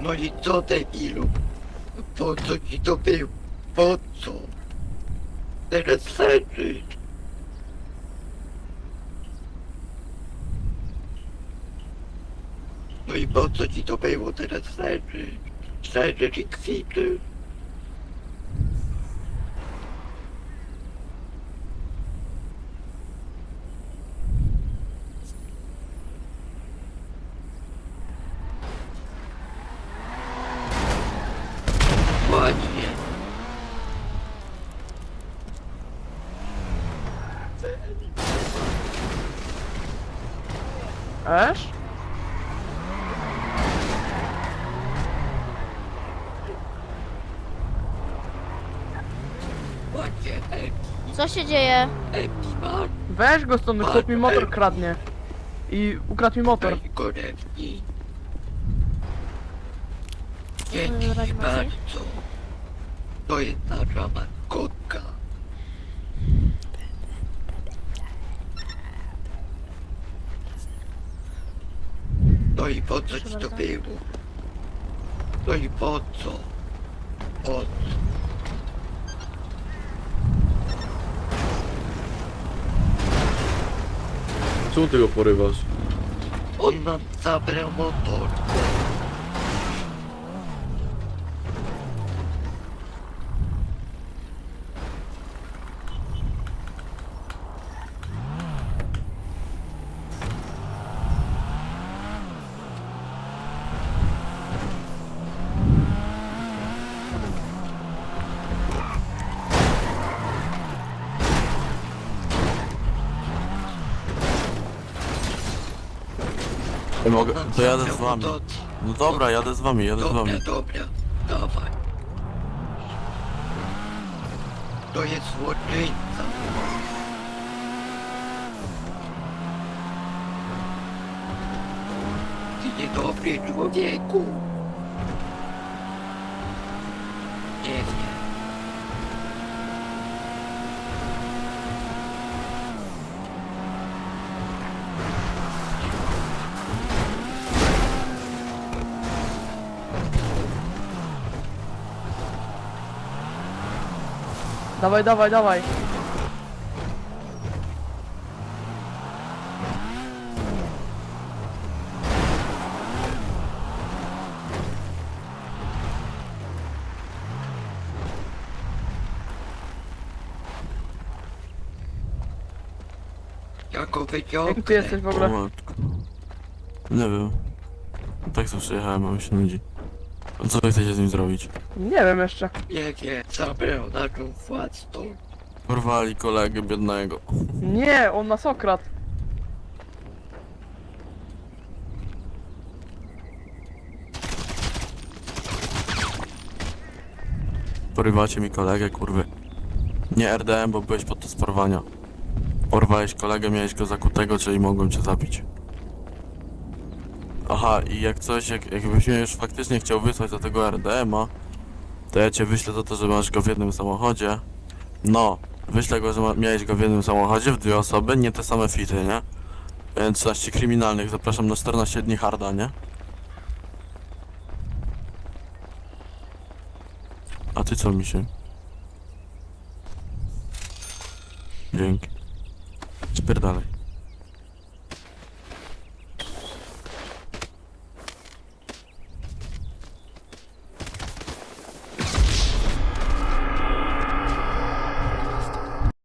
No i co debilu? Po co ci to było? Po co? Teraz leżysz. No i po co ci to było? Teraz leżysz. Leżysz i kwiczysz. Ładnie. Epi, Co się dzieje? epi, masz. Weź go stąd, chłop mi motor kradnie. I ukradł mi motor. Go Dzięki Maciej? bardzo. To jest nasza maskotka. No i po co ci to było? No i po co? Po co? Czemu ty go porywasz? On nam zabrał motor. Mogę, Nam to jadę z wami. No dobra, jadę z wami, jadę z Dobra, wami. dobra, dawaj. To jest złoczyńca. Ty niedobry człowieku. Nie wiem. Dawaj, dawaj, dawaj. Jako wyciągnę. Jak ty jesteś w O ogóle? matko. Nie wiem. Tak tu przyjechałem, a mi się nudzi. Co wy chcecie z nim zrobić? Nie wiem jeszcze. Nie wiem, zabrał naszą własną. Porwali kolegę biednego. Nie, on nas okradł. Porywacie mi kolegę, kurwy. Nie RDM, bo byłeś podczas porwania. Porwałeś kolegę, miałeś go zakutego, czyli mogłem cię zabić. Aha, i jak coś, jak, jakbyś mnie już faktycznie chciał wysłać do tego RDM-a, to ja cię wyślę za to, że masz go w jednym samochodzie. No, wyślę go, że ma, miałeś go w jednym samochodzie, w dwie osoby, nie te same fity, nie? Więc 13 kryminalnych, zapraszam na 14 dni harda, nie? A ty co, mi się? Dzięki.